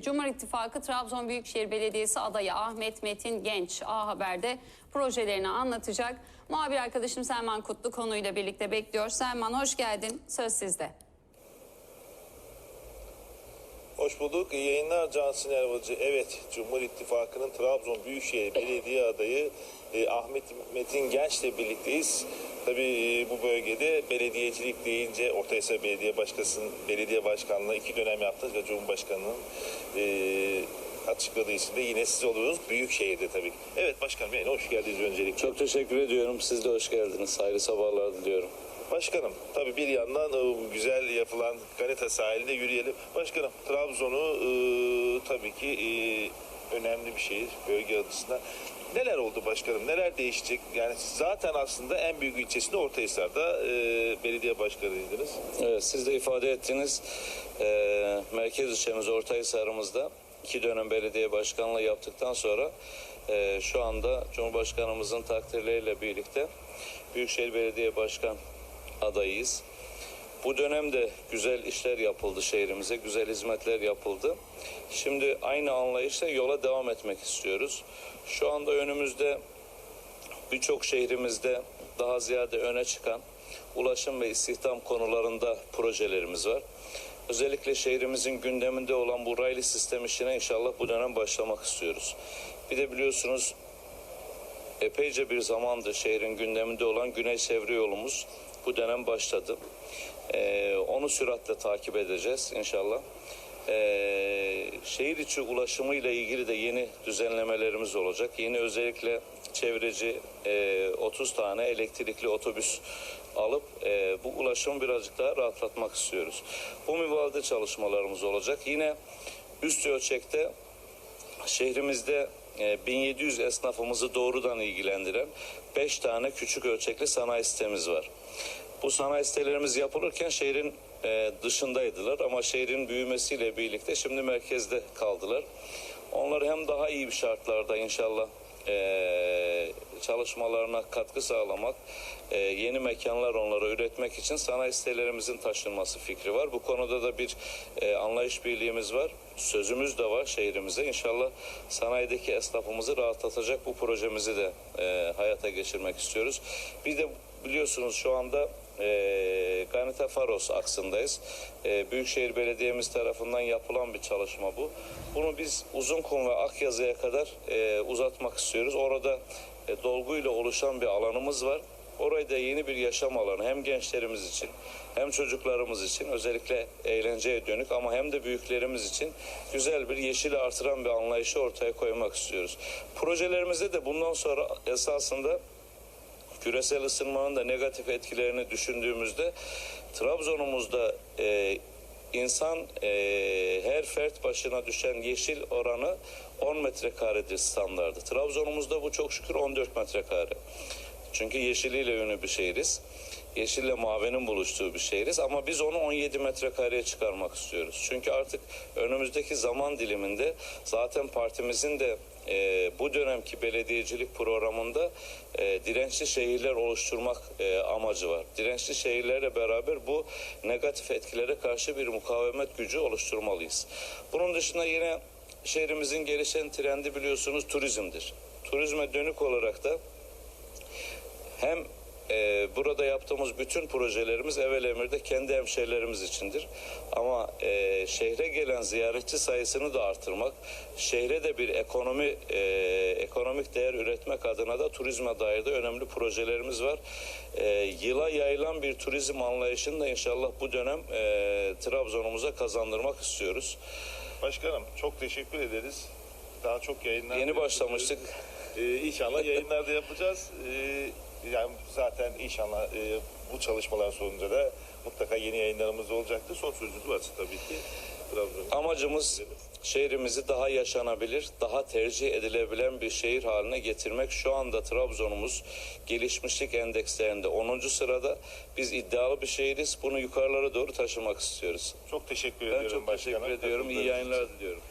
Cumhur İttifakı Trabzon Büyükşehir Belediyesi adayı Ahmet Metin Genç A Haber'de projelerini anlatacak. Muhabir arkadaşım Selman Kutlu konuyla birlikte bekliyor. Selman hoş geldin. Söz sizde. Hoş bulduk. İyi yayınlar Cansın Ervacı. Evet, Cumhur İttifakı'nın Trabzon Büyükşehir Belediye adayı e, Ahmet Metin Genç'le birlikteyiz. Tabii e, bu bölgede belediyecilik deyince Ortahisar Belediye Başkanı'nın belediye başkanlığı iki dönem yaptınız ve Cumhurbaşkanı'nın e, açıkladığı için de yine siz oluyorsunuz. Büyükşehir'de tabii. Evet başkanım yine hoş geldiniz öncelikle. Çok teşekkür ediyorum. Siz de hoş geldiniz. Hayırlı sabahlar diliyorum. Başkanım tabii bir yandan e, güzel yapılan Ganeta sahilinde yürüyelim. Başkanım Trabzon'u e, tabii ki e, önemli bir şehir bölge adısına. Neler oldu başkanım? Neler değişecek? Yani zaten aslında en büyük ilçesinde Ortahisar'da e, belediye başkanıydınız. Evet, siz de ifade ettiniz. Ee, merkez ilçemiz Ortahisar'ımızda iki dönem belediye başkanlığı yaptıktan sonra e, şu anda Cumhurbaşkanımızın takdirleriyle birlikte Büyükşehir Belediye Başkan adayıyız. Bu dönemde güzel işler yapıldı şehrimize, güzel hizmetler yapıldı. Şimdi aynı anlayışla yola devam etmek istiyoruz. Şu anda önümüzde birçok şehrimizde daha ziyade öne çıkan ulaşım ve istihdam konularında projelerimiz var. Özellikle şehrimizin gündeminde olan bu raylı sistem işine inşallah bu dönem başlamak istiyoruz. Bir de biliyorsunuz epeyce bir zamandır şehrin gündeminde olan Güney Çevre yolumuz bu dönem başladı. Ee, onu süratle takip edeceğiz inşallah. Ee, şehir içi ulaşımı ile ilgili de yeni düzenlemelerimiz olacak. Yeni özellikle çevreci e, 30 tane elektrikli otobüs alıp e, bu ulaşımı birazcık daha rahatlatmak istiyoruz. Bu mübalde çalışmalarımız olacak. Yine üst ölçekte şehrimizde 1700 esnafımızı doğrudan ilgilendiren 5 tane küçük ölçekli sanayi sitemiz var. Bu sanayi sitelerimiz yapılırken şehrin e, dışındaydılar ama şehrin büyümesiyle birlikte şimdi merkezde kaldılar. Onları hem daha iyi bir şartlarda inşallah e, çalışmalarına katkı sağlamak, e, yeni mekanlar onlara üretmek için sanayi sitelerimizin taşınması fikri var. Bu konuda da bir e, anlayış birliğimiz var. Sözümüz de var şehrimize. İnşallah sanayideki esnafımızı rahatlatacak bu projemizi de hayata geçirmek istiyoruz. Bir de biliyorsunuz şu anda e, Ganita Faros aksındayız. E, Büyükşehir Belediye'miz tarafından yapılan bir çalışma bu. Bunu biz Uzunkum ve Akyazı'ya kadar e, uzatmak istiyoruz. Orada e, dolguyla oluşan bir alanımız var. Orayı da yeni bir yaşam alanı hem gençlerimiz için hem çocuklarımız için özellikle eğlenceye dönük ama hem de büyüklerimiz için güzel bir yeşili artıran bir anlayışı ortaya koymak istiyoruz. Projelerimizde de bundan sonra esasında küresel ısınmanın da negatif etkilerini düşündüğümüzde Trabzon'umuzda e, insan e, her fert başına düşen yeşil oranı 10 metrekaredir standardı. Trabzon'umuzda bu çok şükür 14 metrekare. Çünkü yeşiliyle ünlü bir şehiriz. Yeşille mavinin buluştuğu bir şehiriz ama biz onu 17 metrekareye çıkarmak istiyoruz. Çünkü artık önümüzdeki zaman diliminde zaten partimizin de e, bu dönemki belediyecilik programında e, dirençli şehirler oluşturmak e, amacı var. Dirençli şehirlerle beraber bu negatif etkilere karşı bir mukavemet gücü oluşturmalıyız. Bunun dışında yine şehrimizin gelişen trendi biliyorsunuz turizmdir. Turizme dönük olarak da hem e, burada yaptığımız bütün projelerimiz evvel emirde kendi hemşehrilerimiz içindir. Ama e, şehre gelen ziyaretçi sayısını da artırmak, şehre de bir ekonomi e, ekonomik değer üretmek adına da turizme dair de önemli projelerimiz var. E, yıla yayılan bir turizm anlayışını da inşallah bu dönem e, Trabzon'umuza kazandırmak istiyoruz. Başkanım çok teşekkür ederiz. Daha çok yayınlar. Yeni başlamıştık. Ee, inşallah yayınlarda yapacağız. Ee, yani zaten inşallah e, bu çalışmalar sonucu da mutlaka yeni yayınlarımız olacaktır. Son sözünüz varsa tabii ki. Amacımız şehrimizi daha yaşanabilir, daha tercih edilebilen bir şehir haline getirmek. Şu anda Trabzon'umuz gelişmişlik endekslerinde 10. sırada. Biz iddialı bir şehiriz. Bunu yukarılara doğru taşımak istiyoruz. Çok teşekkür Ben ediyorum çok başkanım. teşekkür ediyorum. İyi yayınlar diliyorum.